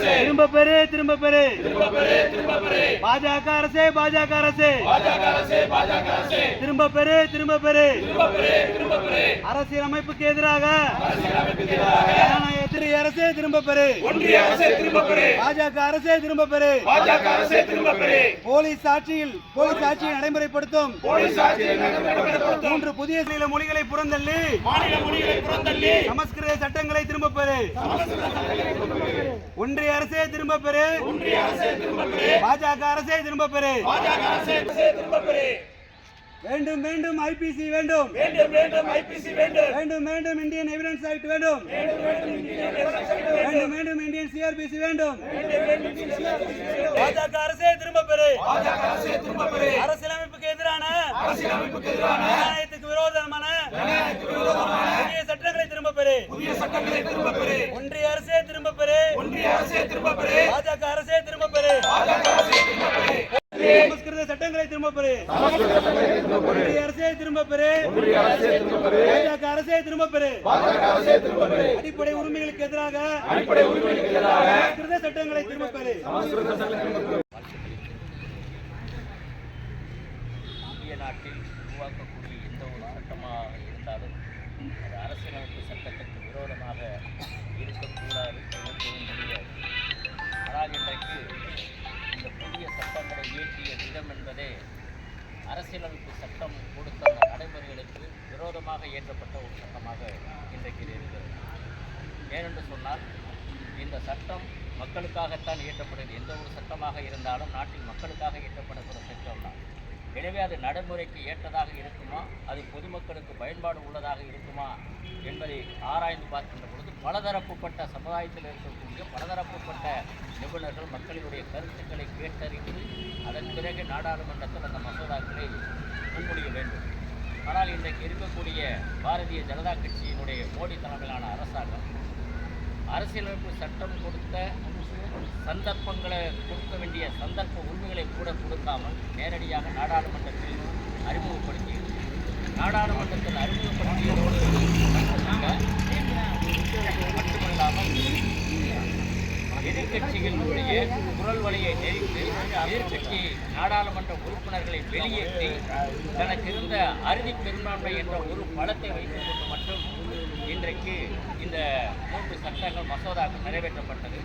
திரும்ப பெறு திரும்ப பெறு பாஜக அரசே பாஜக அரசே திரும்ப பெறு திரும்ப பெறு அரசியல் அமைப்புக்கு எதிராக எதிரி அரசே திரும்ப பெறு ஒன்றிய அரசை திரும்ப பெறு பாஜக அரசே திரும்ப பெறு பாஜக அரசை திரும்ப பெறு போலீஸ் ஆட்சியில் போலீஸ் ஆட்சியை நடைமுறைப்படுத்தும் போலீஸ் ஆட்சியை நடைமுறைப்படுத்தும் மூன்று புதிய சில மொழிகளை புறந்தள்ளி மாநில மொழிகளை புறந்தள்ளி சமஸ்கிருத சட்டங்களை திரும்ப பெறு ஒன்றிய அரசே திரும்ப பெறு. ஒன்றிய அரசை திரும்ப பெறு. பாஜக அரசே திரும்ப பெறு. பாஜக அரசை திரும்ப பெறு. வேண்டும் வேண்டும் ஐபிசி வேண்டும். வேண்டும் வேண்டும் ஐபிசி வேண்டும். வேண்டும் வேண்டும் இந்தியன் எவிடன்ஸ் ஆக்ட் வேண்டும். வேண்டும் வேண்டும் இந்தியன் சிஆர்பிசி வேண்டும். பாஜக அரசே திரும்ப பெறு. பாஜக அரசை திரும்ப பெறு. அரசியலமைப்புக்கு எதிரான அரசியலமைப்புக்கு எதிரான ஜனநாயகத்துக்கு விரோதமான புதிய சட்டங்களை திரும்ப பெறு புதிய சட்டங்களை திரும்ப பெறு ஒன்றிய அரசே திரும்ப பெறு ஒன்றிய அரசை திரும்ப பெறு பாஜக அரசே திரும்ப பெறு பாஜக அரசை திரும்ப பெறு சட்டங்களை திரும்ப பெறு ஒன்றிய அரசே திரும்ப பெறு பாஜக அரசே திரும்ப பெறு அடிப்படை உரிமைகளுக்கு எதிராக அடிப்படை உரிமைகளுக்கு எதிராக சமஸ்கிருத சட்டங்களை திரும்ப பெறு இந்திய நாட்டில் உருவாக்கக்கூடிய அரசியலமைப்பு சட்டம் கொடுத்த அந்த நடைமுறைகளுக்கு விரோதமாக இயற்றப்பட்ட ஒரு சட்டமாக இன்றைக்கு இருக்கிறது. ஏனென்று சொன்னால் இந்த சட்டம் மக்களுக்காகத்தான் இயற்றப்படுகிறது. எந்த ஒரு சட்டமாக இருந்தாலும் நாட்டில் மக்களுக்காக இயற்றப்படக்கூடிய சட்டம் தான். எனவே அது நடைமுறைக்கு ஏற்றதாக இருக்குமா? அது பொதுமக்களுக்கு பயன்பாடு உள்ளதாக இருக்குமா? என்பதை ஆராய்ந்து பார்க்கின்ற பொழுது பலதரப்புப்பட்ட சமுதாயத்தில் இருக்கக்கூடிய பலதரப்புப்பட்ட நிபுணர்கள் மக்களினுடைய கருத்துக்களை கேட்டறிந்து அதன் பிறகு நாடாளுமன்றத்தில் அந்த மசோதாக்களை முன்மொழிய வேண்டும். ஆனால் இன்றைக்கு இருக்கக்கூடிய பாரதிய ஜனதா கட்சியினுடைய மோடி தலைமையிலான அரசாங்கம் அரசியலமைப்பு சட்டம் கொடுத்த சந்தர்ப்பங்களை கொடுக்க வேண்டிய சந்தர்ப்ப உரிமைகளை கூட கொடுக்காமல் நேரடியாக நாடாளுமன்றத்தில் அறிமுகப்படுத்தி நாடாளுமன்றத்தில் அறிமுகப்படுத்தியதோடு மட்டுமல்ல, மட்டுமல்லாமல் எதிர்க்கட்சிகளுடைய குரல் வழியை நெறித்து எதிர்கட்சி நாடாளுமன்ற உறுப்பினர்களை வெளியேற்றி தனக்கு இருந்த அறுதி பெரும்பான்மை என்ற ஒரு பலத்தை வைத்துக் கொண்டு மட்டும் இன்றைக்கு இந்த மூன்று சட்டங்கள் மசோதாக்கள் நிறைவேற்றப்பட்டது.